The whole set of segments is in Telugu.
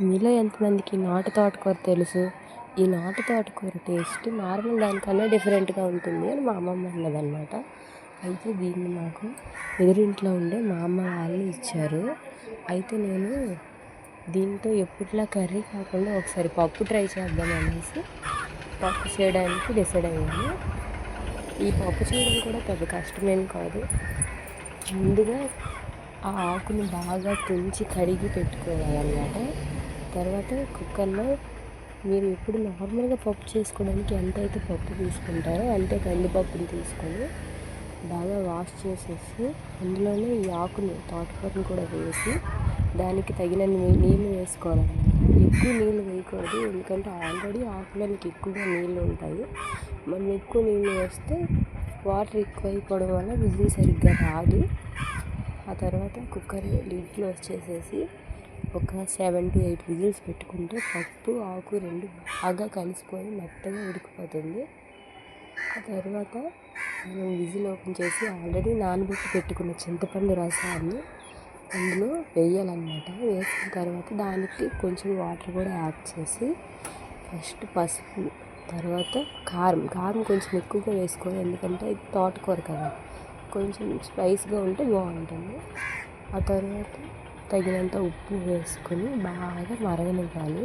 మీలో ఎంతమందికి నాటు తోటకూర తెలుసు? ఈ నాటు తోటకూర టేస్ట్ నార్మల్ దానికన్నా డిఫరెంట్గా ఉంటుంది అని మా అమ్మమ్మ అన్నదన్నమాట. అయితే దీన్ని మాకు ఎదురింట్లో ఉండే మా అమ్మ వాళ్ళు ఇచ్చారు. అయితే నేను దీంతో ఎప్పటిలా కర్రీ కాకుండా ఒకసారి పప్పు ట్రై చేద్దాం అనేసి పప్పు చేయడానికి డిసైడ్ అయ్యాను. ఈ పప్పు చేయడం కూడా పెద్ద కష్టమేం కాదు. ముందుగా ఆ ఆకుని బాగా తుంచి కడిగి పెట్టుకోవాలన్నమాట. తర్వాత కుక్కర్లో మీరు ఎప్పుడు నార్మల్గా పప్పు చేసుకోవడానికి ఎంత అయితే పప్పు తీసుకుంటారో అంతే కందిపప్పుని తీసుకొని బాగా వాష్ చేసేసి అందులోనే ఈ ఆకుని తోటకూరని కూడా వేసి దానికి తగినన్ని నీళ్ళు వేసుకోవాలన్నమాట ఎక్కువ నీళ్ళు వేయకూడదు ఎందుకంటే ఆల్రెడీ ఆకులకి ఎక్కువగా నీళ్ళు ఉంటాయి. మనం ఎక్కువ నీళ్ళు వేస్తే వాటర్ ఎక్కువ అయిపోవడం వల్ల విజిల్ సరిగ్గా రాదు. ఆ తర్వాత కుక్కర్ లిడ్ క్లోజ్ చేసేసి ఒక సెవెన్ టు ఎయిట్ విజిల్స్ పెట్టుకుంటే పప్పు ఆకు రెండు బాగా కలిసిపోయి మెత్తగా ఉడికిపోతుంది. ఆ తర్వాత మనం విజిల్ ఓపెన్ చేసి ఆల్రెడీ నానబెట్టి పెట్టుకున్న చింతపండు రసాన్ని అందులో వేయాలన్నమాట. వేసిన తర్వాత దానికి కొంచెం వాటర్ కూడా యాడ్ చేసి ఫస్ట్ పసుపు తర్వాత కారం. కారం కొంచెం ఎక్కువగా వేసుకోవాలి ఎందుకంటే ఇది తోటకూర కదా. కొంచెం స్పైస్గా ఉంటే బాగుంటుంది. ఆ తర్వాత తగినంత ఉప్పు వేసుకొని బాగా మరగనివ్వాలి.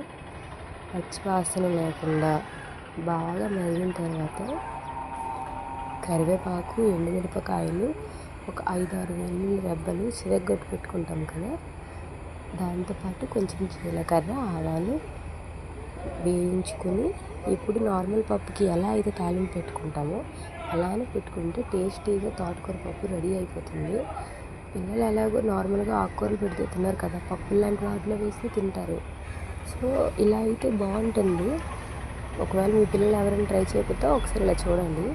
పచ్చివాసన లేకుండా బాగా మరిగిన తర్వాత కరివేపాకు ఎండుమిరపకాయలు ఒక ఐదారు వెల్లుల్లి రెబ్బలు చిరగొట్టు పెట్టుకుంటాం కదా. దాంతోపాటు కొంచెం జీలకర్ర ఆవాలు వేయించుకొని ఇప్పుడు నార్మల్ పప్పుకి ఎలా అయితే తాలింపు పెట్టుకుంటామో అలానే పెట్టుకుంటే టేస్టీగా తోటకూర పప్పు రెడీ అయిపోతుంది. పిల్లలు ఎలాగో నార్మల్గా ఆకుకూరలు పెడితే తిన్నారు కదా పప్పులు లాంటి వాటిలో వేసి తింటారు. సో ఇలా అయితే బాగుంటుంది. ఒకవేళ మీ పిల్లలు ఎవరైనా ట్రై చేయకపోతే ఒకసారి ఇలా చూడండి.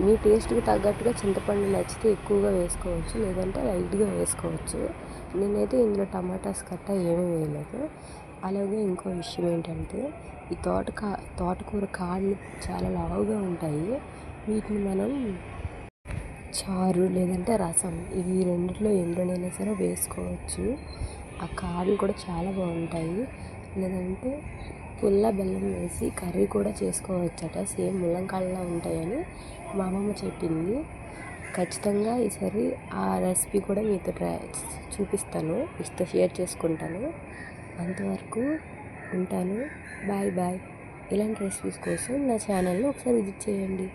మీ టేస్ట్కి తగ్గట్టుగా చింతపండు నచ్చితే ఎక్కువగా వేసుకోవచ్చు లేదంటే లైట్గా వేసుకోవచ్చు. నేనైతే ఇందులో టమాటాస్ కట్ట ఏమీ వేయలేదు. అలాగే ఇంకో విషయం ఏంటంటే ఈ తోటకా తోటకూర కాళ్ళు చాలా లావుగా ఉంటాయి. వీటిని మనం చారు లేదంటే రసం. ఇవి రెండిట్లో ఎందులోనైనా సరే వేసుకోవచ్చు. ఆ కారులు కూడా చాలా బాగుంటాయి. లేదంటే పుల్ల బెల్లం వేసి కర్రీ కూడా చేసుకోవచ్చట. సేమ్ ముల్లంకాయలా ఉంటాయని మా అమ్మమ్మ చెప్పింది. ఖచ్చితంగా ఈసారి ఆ రెసిపీ కూడా మీతో ట్రై చూపిస్తాను. మీతో షేర్ చేసుకుంటాను. అంతవరకు ఉంటాను. Bye bye. ఇలాంటి రెసిపీస్ కోసం నా ఛానల్ని ఒకసారి విజిట్ చేయండి.